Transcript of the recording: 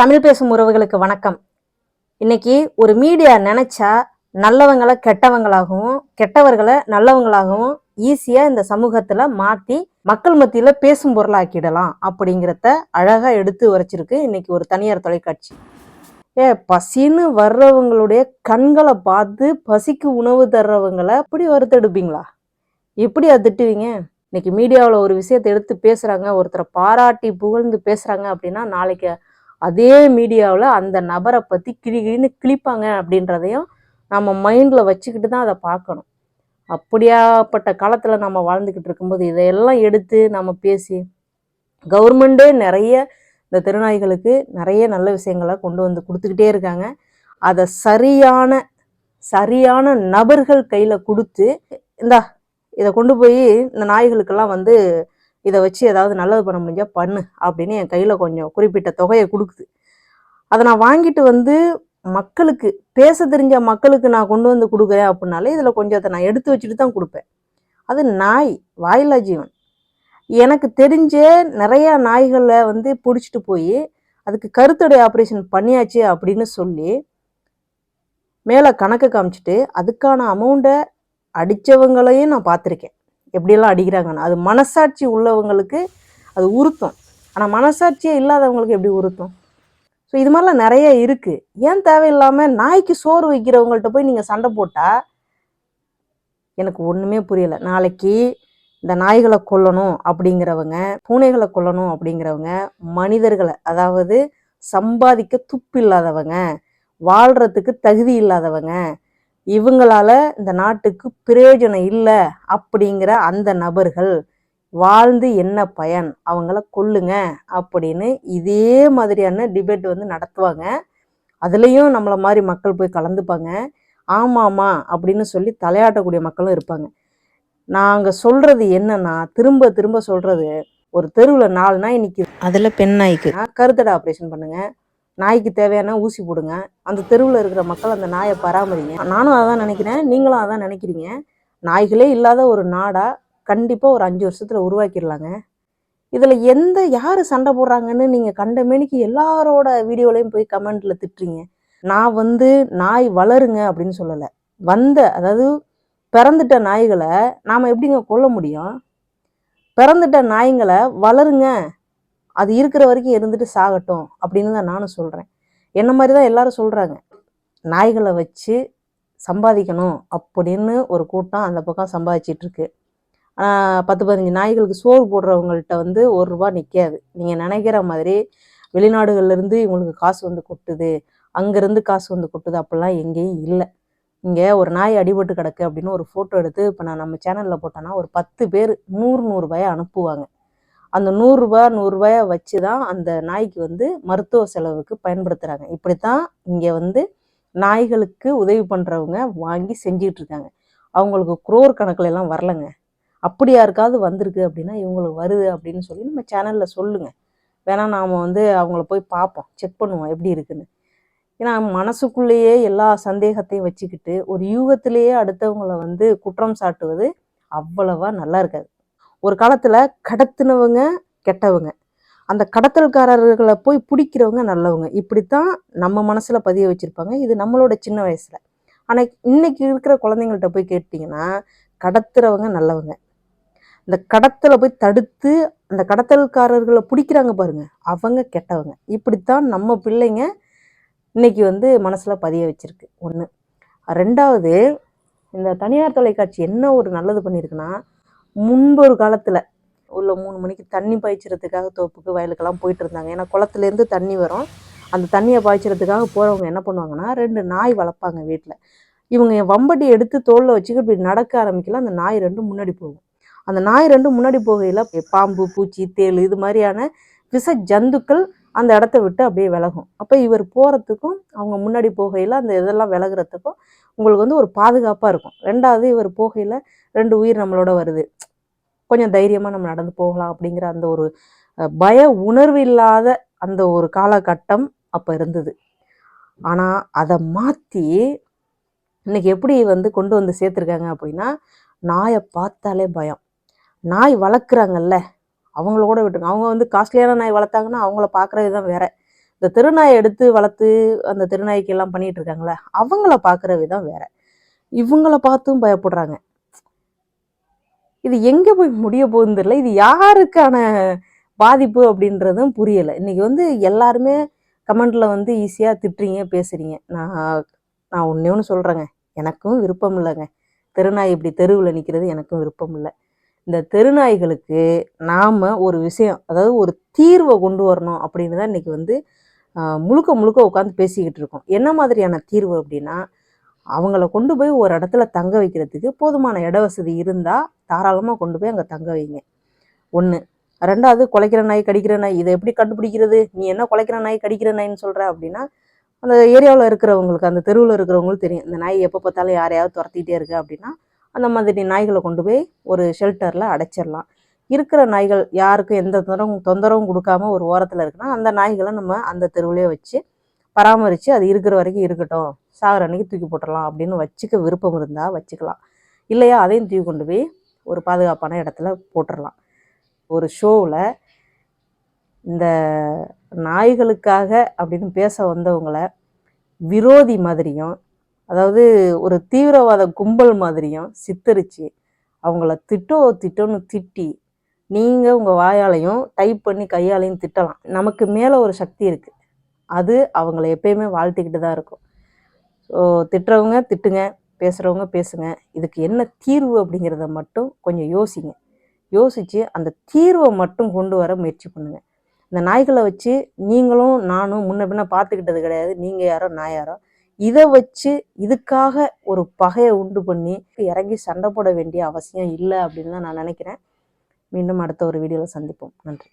தமிழ் பேசும் உறவுகளுக்கு வணக்கம். இன்னைக்கு ஒரு மீடியா நினைச்சா நல்லவங்களை கெட்டவங்களாகவும் கெட்டவர்களை நல்லவங்களாகவும் ஈஸியா இந்த சமூகத்துல மாத்தி மக்கள் மத்தியில பேசும் பொருளாக்கிடலாம் அப்படிங்கிறத அழகா எடுத்து உரைச்சிருக்கு இன்னைக்கு ஒரு தனியார் தொலைக்காட்சி. ஏ பசின்னு வர்றவங்களுடைய கண்களை பார்த்து பசிக்கு உணவு தர்றவங்களை அப்படி வறுத்தெடுப்பீங்களா? எப்படி அதை திட்டுவீங்க? இன்னைக்கு மீடியாவில் ஒரு விஷயத்தை எடுத்து பேசுகிறாங்க ஒருத்தரை பாராட்டி புகழ்ந்து பேசுகிறாங்க அப்படின்னா நாளைக்கு அதே மீடியாவில் அந்த நபரை பற்றி கிழி கிழின்னு கிழிப்பாங்க அப்படின்றதையும் நம்ம மைண்டில் வச்சுக்கிட்டு தான் அதை பார்க்கணும். அப்படியாப்பட்ட காலத்தில் நம்ம வாழ்ந்துக்கிட்டு இருக்கும்போது இதையெல்லாம் எடுத்து நம்ம பேசி கவர்மெண்ட்டே நிறைய இந்த திருநாய்களுக்கு நிறைய நல்ல விஷயங்களை கொண்டு வந்து கொடுத்துக்கிட்டே இருக்காங்க. அதை சரியான சரியான நபர்கள் கையில் கொடுத்து இந்தா இதை கொண்டு போய் இந்த நாய்களுக்கெல்லாம் வந்து இதை வச்சு ஏதாவது நல்லது பண்ண முடிஞ்சா பண்ணு அப்படின்னு என் கையில் கொஞ்சம் குறிப்பிட்ட தொகையை கொடுக்குது. அதை நான் வாங்கிட்டு வந்து மக்களுக்கு பேச தெரிஞ்ச மக்களுக்கு நான் கொண்டு வந்து கொடுக்குறேன் அப்படின்னாலே இதில் கொஞ்சத்தை நான் எடுத்து வச்சுட்டு தான் கொடுப்பேன். அது நாய் வாயிலா ஜீவன். எனக்கு தெரிஞ்ச நிறையா நாய்களை வந்து பிடிச்சிட்டு போய் அதுக்கு கருத்தடை ஆப்ரேஷன் பண்ணியாச்சு அப்படின்னு சொல்லி மேலே கணக்கு காமிச்சிட்டு அதுக்கான அமௌண்ட்டை அடித்தவங்களையும் நான் பார்த்துருக்கேன். எப்படியெல்லாம் அடிக்கிறாங்கன்னு. அது மனசாட்சி உள்ளவங்களுக்கு அது உறுத்தும். ஆனால் மனசாட்சியே இல்லாதவங்களுக்கு எப்படி உறுத்தும்? ஸோ இது மாதிரிலாம் நிறைய இருக்குது ஏன் தேவையில்லாமல் நாய்க்கு சோறு வைக்கிறவங்கள்ட்ட போய் நீங்கள் சண்டை போட்டால் எனக்கு ஒன்றுமே புரியலை. நாளைக்கு இந்த நாய்களை கொல்லணும் அப்படிங்கிறவங்க பூனைகளை கொல்லணும் அப்படிங்கிறவங்க மனிதர்களை அதாவது சம்பாதிக்க துப்பு இல்லாதவங்க வாழ்கிறதுக்கு தகுதி இல்லாதவங்க இவங்களால இந்த நாட்டுக்கு பிரயோஜனம் இல்லை அப்படிங்கிற அந்த நபர்கள் வாழ்ந்து என்ன பயன்? அவங்கள கொல்லுங்க அப்படின்னு இதே மாதிரியான டிபேட் வந்து நடத்துவாங்க. அதுலேயும் நம்மளை மாதிரி மக்கள் போய் கலந்துப்பாங்க. ஆமாம்மா அப்படின்னு சொல்லி தலையாட்டக்கூடிய மக்களும் இருப்பாங்க. நாங்கள் சொல்கிறது என்னன்னா திரும்ப திரும்ப சொல்கிறது ஒரு தெருவில் நாலு நாய் நிற்கிது அதில் பெண் நாய்க்கு. கருத்தடை ஆப்ரேஷன் பண்ணுங்க. நாய்க்கு தேவையான ஊசி போடுங்க. அந்த தெருவில் இருக்கிற மக்கள் அந்த நாயை பராமரிங்க. நானும் அதான் நினைக்கிறேன். நீங்களும் அதான் நினைக்கிறீங்க. நாய்களே இல்லாத ஒரு நாடாக கண்டிப்பாக ஒரு அஞ்சு வருஷத்தில் உருவாக்கிடலாங்க. இதில் எந்த யார் சண்டை போடுறாங்கன்னு நீங்கள் கண்டமேனிக்கு எல்லாரோட வீடியோலையும் போய் கமெண்ட்டில் திட்டுறீங்க. நான் வந்து நாய் வளருங்க அப்படின்னு சொல்லலை. வந்த அதாவது பிறந்துட்ட நாய்களை நாம் எப்படிங்க கொல்ல முடியும்? பிறந்துட்ட நாய்களை வளருங்க. அது இருக்கிற வரைக்கும் இருந்துட்டு சாகட்டும் அப்படின்னு தான் நானும் சொல்கிறேன் என்ன மாதிரி தான் எல்லாரும் சொல்கிறாங்க நாய்களை வச்சு சம்பாதிக்கணும் அப்படின்னு ஒரு கூட்டம் அந்த பக்கம் சம்பாதிச்சிட்ருக்கு பத்து பதினஞ்சு நாய்களுக்கு சோறு போடுறவங்கள்ட்ட வந்து ஒரு ரூபா நிற்காது நீங்கள் நினைக்கிற மாதிரி வெளிநாடுகள்லேருந்து இவங்களுக்கு காசு வந்து கொட்டுது அங்கேருந்து காசு வந்து கொட்டுது அப்படிலாம் எங்கேயும் இல்லை. இங்கே ஒரு நாய் அடிபட்டு கிடக்கு அப்படின்னு ஒரு ஃபோட்டோ எடுத்து இப்போ நான் நம்ம சேனலில் போட்டேன்னா ஒரு பத்து பேர் நூறு நூறுரூபாயை அனுப்புவாங்க. அந்த நூறுரூபா நூறுரூபாயை வச்சு தான் அந்த நாய்க்கு வந்து மருத்துவ செலவுக்கு பயன்படுத்துகிறாங்க இப்படி தான் இங்கே வந்து நாய்களுக்கு உதவி பண்ணுறவங்க வாங்கி செஞ்சிட்டு இருக்காங்க அவங்களுக்கு குரோர் கணக்குல எல்லாம் வரலங்க. அப்படி யாருக்காவது வந்திருக்கு அப்படின்னா இவங்களுக்கு வருது அப்படின்னு சொல்லி நம்ம சேனலில் சொல்லுங்கள் வேணால் நாம் வந்து அவங்கள போய் பார்ப்போம் செக் பண்ணுவோம் எப்படி இருக்குன்னு. ஏன்னா மனசுக்குள்ளேயே எல்லா சந்தேகத்தையும் வச்சுக்கிட்டு ஒரு யூகத்திலேயே அடுத்தவங்கள வந்து குற்றம் சாட்டுவது அவ்வளவா நல்லா இருக்காது. ஒரு காலத்தில் கடத்தினவங்க கெட்டவங்க. அந்த கடத்தல்காரர்களை போய் பிடிக்கிறவங்க நல்லவங்க. இப்படித்தான் நம்ம மனசில் பதிய வச்சுருப்பாங்க. இது நம்மளோட சின்ன வயசில். ஆனால் இன்னைக்கு இருக்கிற குழந்தைங்கள்ட்ட போய் கேட்டிங்கன்னா கடத்துறவங்க நல்லவங்க. இந்த கடத்தலை போய் தடுத்து அந்த கடத்தல்காரர்களை பிடிக்கிறாங்க பாருங்கள் அவங்க கெட்டவங்க. இப்படித்தான் நம்ம பிள்ளைங்க இன்னைக்கு வந்து மனசில் பதிய வச்சுருக்கு. ஒன்று ரெண்டாவது இந்த தனியார் தொலைக்காட்சி என்ன ஒரு நல்லது பண்ணியிருக்குன்னா முன்பு ஒரு காலத்தில் உள்ள மூணு மணிக்கு தண்ணி பாய்ச்சறதுக்காக தோப்புக்கு வயலுக்கெல்லாம் போயிட்டு இருந்தாங்க. ஏன்னா குளத்துலேருந்து தண்ணி வரும். அந்த தண்ணியை பாய்ச்சறதுக்காக போகிறவங்க என்ன பண்ணுவாங்கன்னா ரெண்டு நாய் வளர்ப்பாங்க வீட்டில் இவங்க என் வம்படி எடுத்து தோளில் வச்சுக்கிட்டு இப்படி நடக்க ஆரம்பிக்கல அந்த நாய் ரெண்டும் முன்னாடி போகும். அந்த நாய் ரெண்டும் முன்னாடி போகையில் பாம்பு பூச்சி தேள் இது மாதிரியான விஷ ஜந்துக்கள் அந்த இடத்த விட்டு அப்படியே விலகும். அப்போ இவர் போகிறதுக்கும் அவங்க முன்னாடி போகையில் அந்த இதெல்லாம் விலகிறதுக்கும் உங்களுக்கு வந்து ஒரு பாதுகாப்பாக இருக்கும். ரெண்டாவது இவர் போகையில் ரெண்டு உயிர் நம்மளோட வருது. கொஞ்சம் தைரியமாக நம்ம நடந்து போகலாம் அப்படிங்கிற அந்த ஒரு பய உணர்வு இல்லாத அந்த ஒரு காலகட்டம் அப்போ இருந்தது. ஆனால் அதை மாற்றி இன்னைக்கு எப்படி வந்து கொண்டு வந்து சேர்த்துருக்காங்க அப்படின்னா நாயை பார்த்தாலே பயம். நாய் வளர்க்குறாங்கல்ல அவங்கள கூட விட்டுருங்க. அவங்க வந்து காஸ்ட்லியான நாய் வளர்த்தாங்கன்னா அவங்கள பார்க்குறது தான் வேற. இந்த தெருநாயை எடுத்து வளர்த்து அந்த திருநாய்க்கு எல்லாம் பண்ணிட்டு இருக்காங்களே அவங்கள பார்க்குற விதம் வேற. இவங்கள பார்த்தும் பயப்படுறாங்க. இது எங்கே போய் முடிய போகுதுன்னு தெரியல. இது யாருக்கான பாதிப்பு அப்படின்றதும் புரியலை. இன்னைக்கு வந்து எல்லாருமே கமெண்ட்ல வந்து ஈஸியாக திட்டுறீங்க பேசுறீங்க. நான் நான் ஒன்றே ஒன்று சொல்கிறேங்க எனக்கும் விருப்பம் இல்லைங்க. தெருநாய் இப்படி தெருவில் நிற்கிறது எனக்கும் விருப்பம் இல்லை. இந்த தெருநாய்களுக்கு நாம் ஒரு விஷயம் அதாவது ஒரு தீர்வை கொண்டு வரணும் அப்படின்னு தான் இன்றைக்கி வந்து முழுக்க முழுக்க உட்காந்து பேசிக்கிட்டு இருக்கோம். என்ன மாதிரியான தீர்வு அப்படின்னா அவங்கள கொண்டு போய் ஒரு இடத்துல தங்க வைக்கிறதுக்கு போதுமான இட வசதி இருந்தால் தாராளமாக கொண்டு போய் அங்கே தங்க வைங்க. ஒன்று ரெண்டாவது குலைக்கிற நாய் கடிக்கிற நாய் இதை எப்படி கண்டுபிடிக்கிறது? நீ என்ன குலைக்கிற நாய் கடிக்கிற நாயின்னு சொல்கிற அப்படின்னா அந்த ஏரியாவில் இருக்கிறவங்களுக்கு அந்த தெருவில் இருக்கிறவங்களுக்கு தெரியும். இந்த நாய் எப்போ பார்த்தாலும் யாரையாவது துரத்திக்கிட்டே இருக்கு அப்படின்னா அந்த மாதிரி நாய்களை கொண்டு போய் ஒரு ஷெல்டரில் அடைச்சிடலாம். இருக்கிற நாய்கள் யாருக்கும் எந்த தொந்தரவும் தொந்தரவும் கொடுக்காம ஒரு ஓரத்தில் இருக்குன்னா அந்த நாய்களை நம்ம அந்த தெருவிலே வச்சு பராமரித்து அது இருக்கிற வரைக்கும் இருக்கட்டும். சாகிற அன்னைக்கு தூக்கி போட்டுடலாம் அப்படின்னு வச்சுக்க விருப்பம் இருந்தால் வச்சுக்கலாம். இல்லையா அதையும் தூக்கி கொண்டு போய் ஒரு பாதுகாப்பான இடத்துல போட்டுடலாம். ஒரு ஷோவில் இந்த நாய்களுக்காக அப்படின்னு பேச வந்தவங்கள விரோதி மாதிரியும் அதாவது ஒரு தீவிரவாத கும்பல் மாதிரியும் சித்தரித்து அவங்கள திட்டோ திட்டோன்னு திட்டி நீங்கள் உங்கள் வாயாலையும் டைப் பண்ணி கையாலையும் திட்டலாம். நமக்கு மேலே ஒரு சக்தி இருக்குது அது அவங்கள எப்பயுமே வாழ்த்திக்கிட்டு தான் இருக்கும். ஸோ திட்டுறவங்க திட்டுங்க பேசுகிறவங்க பேசுங்க. இதுக்கு என்ன தீர்வு அப்படிங்கிறத மட்டும் கொஞ்சம் யோசிங்க. யோசித்து அந்த தீர்வை மட்டும் கொண்டு வர முயற்சி பண்ணுங்கள் இந்த நாய்களை வச்சு நீங்களும் நானும் முன்ன பின்ன பார்த்துக்கிட்டது கிடையாது. நீங்கள் யாரோ நான் யாரோ. இதை வச்சு இதுக்காக ஒரு பகையை உண்டு பண்ணி இறங்கி சண்டை போட வேண்டிய அவசியம் இல்லை அப்படின்னு தான் நான் நினைக்கிறேன். மீண்டும் அடுத்த ஒரு வீடியோவில் சந்திப்போம். நன்றி.